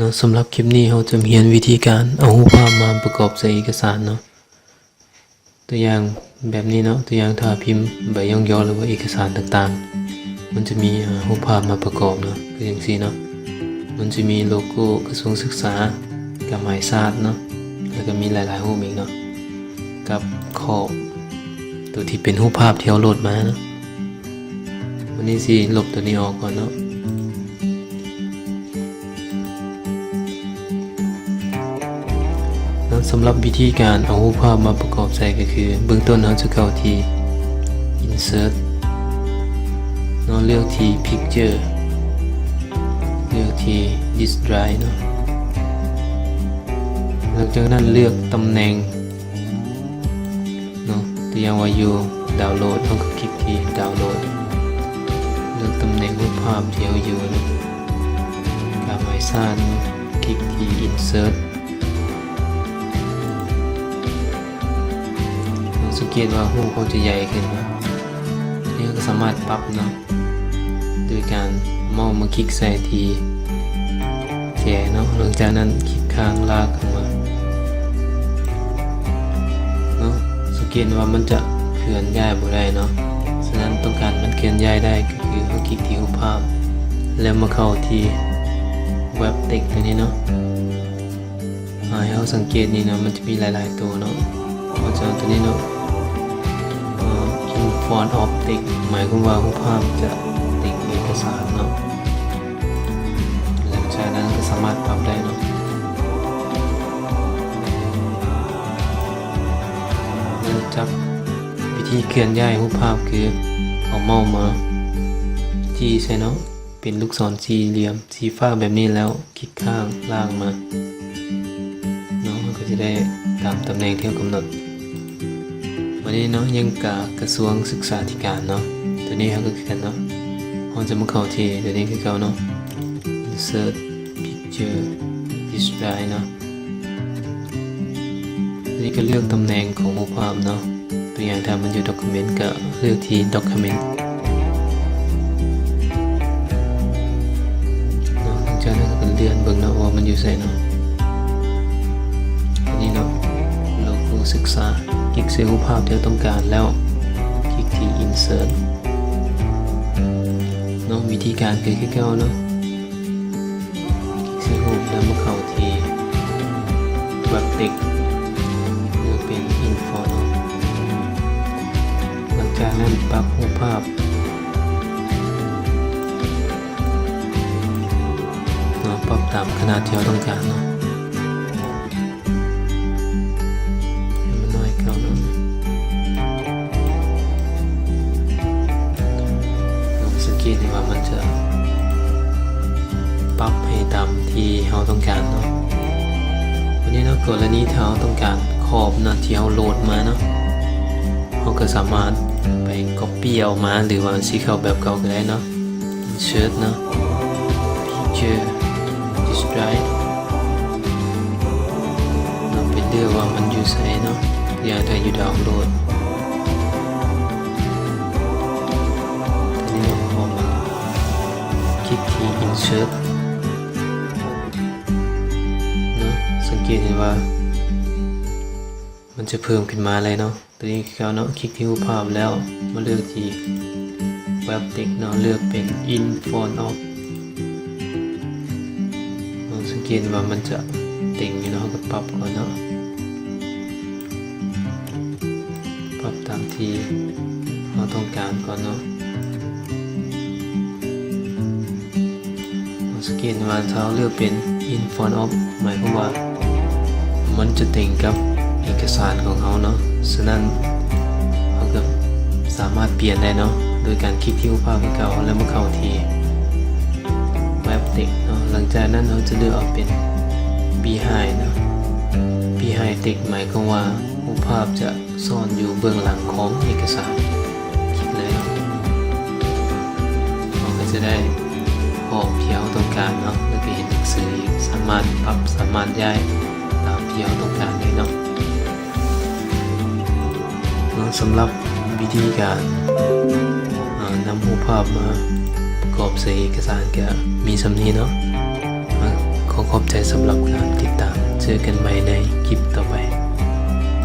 เนาะสำหรับคลิปนี้เราจะเรียนวิธีการเอารูปภาพมาประกอบใส่เอกสารเนาะตัวอย่างแบบนี้เนาะตัวอย่างถ้าพิมพ์ใบย่องย่อหรือว่าเอกสารต่างๆ มันจะมีอ่ารูปภาพมาประกอบเนาะคืออย่างนี้เนาะมันจะมีโลโก้กระทรวงศึกษากับหมายชาติเนาะแล้วก็มีหลายๆรูปอีกเนาะกับขอบตัวที่เป็นรูปภาพที่เราโหลดมาเนาะวันนี้สิลบตัวนี้ออกก่อนเนาะ สำหรับวิธีการเอารูปภาพมาประกอบใส่ก็คือ เบื้องต้นเราจะเข้าที่ insert เราเลือกที่ picture เลือกที่ disk drive เนาะหลังจากนั้นเลือกตำแหน่งเนาะตัวอย่างว่าอยู่ดาวน์โหลดเราก็คลิกที่ดาวน์โหลด เลือกตำแหน่งรูปภาพที่เราอยู่นะการหมายสั้นคลิกที่ insert สังเกตว่าหูเขาจะใหญ่ขึ้นนะนี่ก็สามารถปรับเนาะโดยการเมาส์มาคลิกใส่ทีแขนเนาะหลังจากนั้นคลิกข้างลากขึ้นมาเนาะสังเกตว่ามันจะเคลื่อนย้ายบ่ได้เนาะฉะนั้นต้องการมันเคลื่อนย้ายได้ก็คือเขาคลิกที่รูปภาพ แล้วมาเข้าที่เว็บเต็กตัวนี้เนาะให้เราสังเกตนี่นะมันจะมีหลาย ๆ ตัวเนาะ อนออปติกหมายความว่ารูปภาพจะติดเอกสารเนาะหลังจากนั้นก็สามารถปรับได้เนาะเริ่มจากวิธีเคลื่อนย้ายรูปภาพคือเอาเมาส์มาที่ใช่เนาะเป็นลูกศรสี่เหลี่ยมสีฟ้าแบบนี้แล้วคลิกข้างล่างมาเนาะมันก็จะได้ตามตำแหน่งที่เรากำหนด วันนี้เนาะยังกากระทรวงศึกษาธิการเนาะตัวนี้เขาก็คือกันเนาะเราจะมาเข้าที่ตัวนี้คือเขาเนาะ insert picture display เนาะตัวนี้ก็เลือกตำแหน่งของรูปภาพเนาะตัวอย่างถ้ามันอยู่ document ก็เลือกที่ document เนาะหลังจากนั้นก็เลื่อนเบิ่งเนาะว่ามันอยู่ใส่เนาะอันนี้เนาะโลโก้ศึกษา เซลล์ภาพที่เราต้องการแล้วคลิกที่ insert เนาะวิธีการคือคลิกเข้าเนาะคลิกเซลล์รูปแล้วมาเข้าที่เว็บเด็กเลือกเป็น info เนาะหลังจากนั้นปรับรูปภาพเนาะปรับตามขนาดที่เราต้องการเนาะ เกตดูว่ามันจะปรับให้ตามที่เราต้องการเนาะวันนี้เนาะกรณีที่เราต้องการขอบนะที่เราโหลดมาเนาะเราก็สามารถไป copy เอามาหรือว่าสีเข้าแบบเก่าก็ได้เนาะ insert เนาะ picture disk drive เราไปเลือกว่ามันอยู่ไสเนาะอย่าถ้อยู่ดาวน์โหลด ที่ insert เนาะสังเกตเห็นว่า มันจะเพิ่มขึ้นมาเลยเนาะตัวนี้คือเขาเนาะคลิกที่รูปภาพแล้วมาเลือกที่เว็บเด็กเนาะเลือกเป็น in font of เราสังเกตว่ามันจะติ่งอยู่เนาะก็ปรับก่อนเนาะปรับตามที่เราต้องการก่อนเนาะ เกรีนวาถ้าเราเลือกเป็น in front of หมายความว่า มันจะติ่งกับเอกสารของเขาเนาะฉะนั้นเราก็สามารถเปลี่ยนได้เนาะโดยการคลิกที่รูปภาพเก่าแล้วมาเข้าที่เว็บเด็กเนาะหลังจากนั้นเราจะเลือกเอาเป็น behind เนาะ behind text หมายความว่ารูปภาพจะซ่อนอยู่เบื้องหลังของเอกสารคลิกเลยเนาะเราก็จะได้ ขอที่เราต้องการเนาะแล้วก็เห็นหนังสืออีกสามารถปรับสามารถย้ายตามที่เราต้องการเลยเนาะสำหรับวิธีการนำรูปภาพมาประกอบใส่เอกสารก็มีสำนีเนาะขอขอบใจสำหรับการติดตาม เจอกันใหม่ในคลิปต่อไป